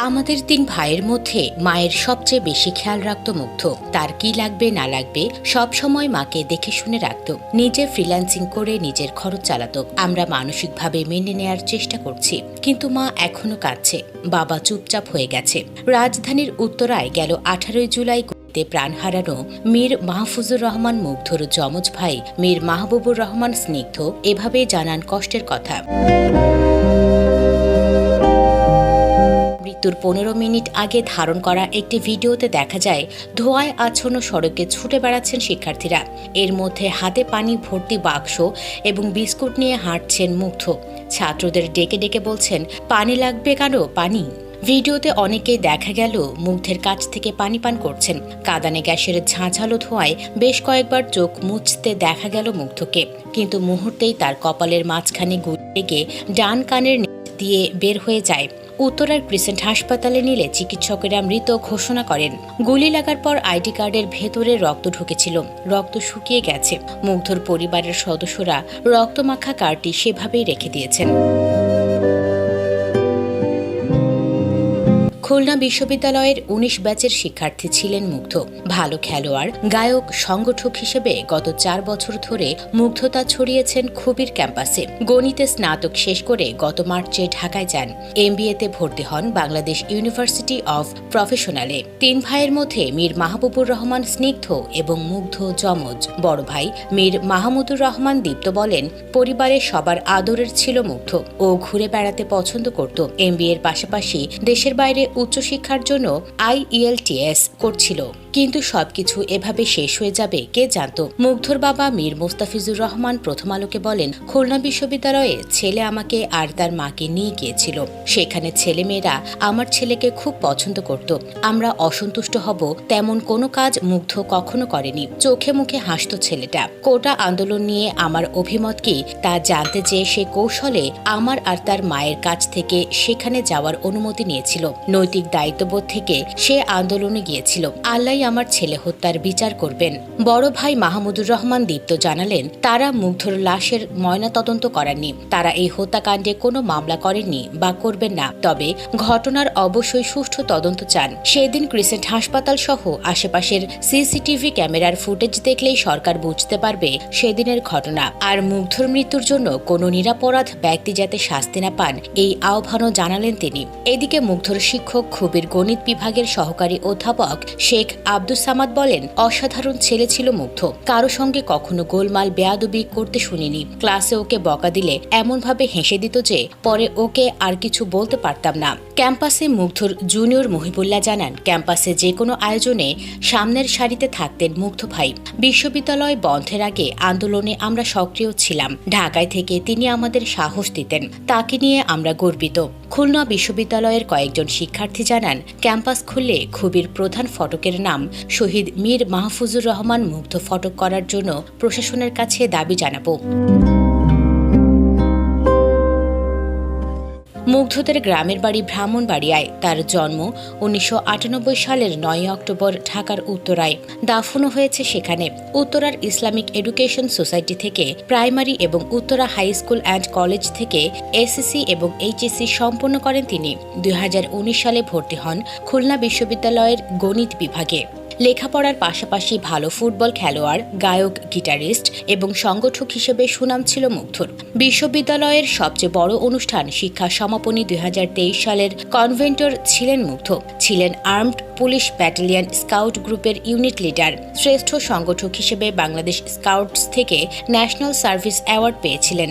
আমাদের তিন ভাইয়ের মধ্যে মায়ের সবচেয়ে বেশি খেয়াল রাখত মুগ্ধ। তার কি লাগবে, না লাগবে, সব সময় মাকে দেখে শুনে রাখত। নিজে ফ্রিল্যান্সিং করে নিজের খরচ চালাত। আমরা মানসিকভাবে মেনে নেয়ার চেষ্টা করছি। কিন্তু মা এখনও কাঁদছে। বাবা চুপচাপ হয়ে গেছে। রাজধানীর উত্তরায় গেল আঠারোই জুলাই প্রাণ হারানো মীর মাহফুজুর রহমান মুগ্ধর যমজ ভাই, মীর মাহবুবুর রহমান স্নিগ্ধ। এভাবে জানান কষ্টের কথা। মৃত্যুর পনেরো মিনিট আগে ধারণ করা একটি ভিডিওতে দেখা যায়, ধোঁয়ায় আচ্ছন্ন সড়কে ছুটে বেড়াচ্ছেন শিক্ষার্থীরা। এর মধ্যে হাতে পানি ভর্তি বাক্স এবং বিস্কুট নিয়ে হাঁটছেন মুগ্ধ। ছাত্রদের ডেকে ডেকে বলছেন, পানি লাগবে কেন? পানি? ভিডিওতে অনেকেই দেখা গেল মুগ্ধের কাছ থেকে পানি পান করছেন। কাদানে গ্যাসের ঝাঁঝালো ধোঁয়ায় বেশ কয়েকবার চোখ মুছতে দেখা গেল মুগ্ধকে। কিন্তু মুহূর্তেই তার কপালের মাঝখানে গুলি লেগে ডান কানের দিয়ে বের হয়ে যায়। উত্তরার ক্রিসেন্ট হাসপাতালে নিলে চিকিৎসকেরা মৃত ঘোষণা করেন। গুলি লাগার পর আইডি কার্ডের ভেতরে রক্ত ঢুকেছিল। রক্ত শুকিয়ে গেছে। মুগ্ধর পরিবারের সদস্যরা রক্তমাখা কার্ডটি সেভাবেই রেখে দিয়েছেন। খুলনা বিশ্ববিদ্যালয়ের উনিশ ব্যাচের শিক্ষার্থী ছিলেন মুগ্ধ। ভালো খেলোয়াড়, গায়ক, সংগঠক হিসেবে গত চার বছর ধরে মুগ্ধতা ছড়িয়েছেন খুবির ক্যাম্পাসে। গণিতে স্নাতক শেষ করে গত মার্চে ঢাকায় যান। এমবিএতে ভর্তি হন বাংলাদেশ ইউনিভার্সিটি অফ প্রফেশনালে। তিন ভাইয়ের মধ্যে মীর মাহবুবুর রহমান স্নিগ্ধ এবং মুগ্ধ যমজ। বড় ভাই মীর মাহমুদুর রহমান দীপ্ত বলেন পরিবারের সবার আদরের ছিল মুগ্ধ। ও ঘুরে বেড়াতে পছন্দ করত। এমবিএর পাশাপাশি দেশের বাইরে উচ্চশিক্ষার জন্য আইইএলটিএস করছিল। কিন্তু সবকিছু এভাবে শেষ হয়ে যাবে, কে জানত? মুগ্ধর বাবা মীর মুস্তাফিজুর রহমান প্রথম আলোকে বলেন, খুলনা বিশ্ববিদ্যালয়ে ছেলে আমাকে আর তার মাকে নিয়ে গিয়েছিল। সেখানে ছেলেমেয়েরা আমার ছেলেকে খুব পছন্দ করত। আমরা অসন্তুষ্ট হব, তেমন কোনো কাজ মুগ্ধ কখনো করেনি। চোখে মুখে হাসত ছেলেটা। কোটা আন্দোলন নিয়ে আমার অভিমত কি? তা জানতে চেয়ে সে কৌশলে আমার আর তার মায়ের কাছ থেকে সেখানে যাওয়ার অনুমতি নিয়েছিল। নৈতিক দায়িত্ববোধ থেকে সে আন্দোলনে গিয়েছিল। আল্লাহ আমার ছেলে হত্যার বিচার করবেন। বড় ভাই মাহমুদুর রহমান দীপ্ত জানালেন, তারা মুগ্ধর লাশের ময়না তদন্ত করেননি। তারা এই হত্যাকাণ্ডে কোনো মামলা করেননি বা করবেন না। তবে ঘটনার অবশ্যই সুষ্ঠু তদন্ত চান। সেদিন ক্রিসেন্ট হাসপাতাল সহ আশেপাশের সিসিটিভি ক্যামেরার ফুটেজ দেখলেই সরকার বুঝতে পারবে সেদিনের ঘটনা। আর মুগ্ধর মৃত্যুর জন্য কোনো নিরাপরাধ ব্যক্তি যাতে শাস্তি না পান, এই আহ্বানও জানালেন তিনি। এদিকে মুগ্ধর শিক্ষক, খুবির গণিত বিভাগের সহকারী অধ্যাপক শেখ আব্দুস সামাদ বলেন, অসাধারণ ছেলে ছিল মুগ্ধ। কারও সঙ্গে কখনো গোলমাল, বেয়াদবি করতে শুনিনি। ক্লাসে ওকে বকা দিলে এমনভাবে হেসে দিত যে, পরে ওকে আর কিছু বলতে পারতাম না। ক্যাম্পাসে মুগ্ধর জুনিয়র মহিবুল্লাহ জানান, ক্যাম্পাসে যে কোনো আয়োজনে সামনের সারিতে থাকতেন মুগ্ধ ভাই। বিশ্ববিদ্যালয় বন্ধের আগে আন্দোলনে আমরা সক্রিয় ছিলাম। ঢাকায় থেকে তিনি আমাদের সাহস দিতেন। তাকে নিয়ে আমরা গর্বিত। খুলনা বিশ্ববিদ্যালয়ের কয়েকজন শিক্ষার্থী জানান, ক্যাম্পাস খুললে খুবির প্রধান ফটকের নাম শহীদ মীর মাহফুজুর রহমান মুগ্ধ ফটক করার জন্য প্রশাসনের কাছে দাবি জানাব। মুগ্ধদের গ্রামের বাড়ি ব্রাহ্মণবাড়িয়ায় তার জন্ম উনিশশো আটানব্বই সালের নয় অক্টোবর ঢাকার উত্তরায়। দাফনও হয়েছে সেখানে। উত্তরার ইসলামিক এডুকেশন সোসাইটি থেকে প্রাইমারি এবং Uttara high school and college থেকে এসএসসি এবং এইচএসসি সম্পন্ন করেন তিনি। দুই হাজার উনিশ সালে ভর্তি হন খুলনা বিশ্ববিদ্যালয়ের গণিত বিভাগে। লেখাপড়ার পাশাপাশি ভালো ফুটবল খেলোয়াড়, গায়ক, গিটারিস্ট এবং সংগঠক হিসেবে সুনাম ছিল মুগ্ধর। বিশ্ববিদ্যালয়ের সবচেয়ে বড় অনুষ্ঠান শিক্ষা সমাপনী দুই হাজার তেইশ সালের কনভেন্টর ছিলেন মুগ্ধ। ছিলেন আর্মড পুলিশ ব্যাটালিয়ন স্কাউট গ্রুপের ইউনিট লিডার। শ্রেষ্ঠ সংগঠক হিসেবে বাংলাদেশ স্কাউটস থেকে ন্যাশনাল সার্ভিস অ্যাওয়ার্ড পেয়েছিলেন।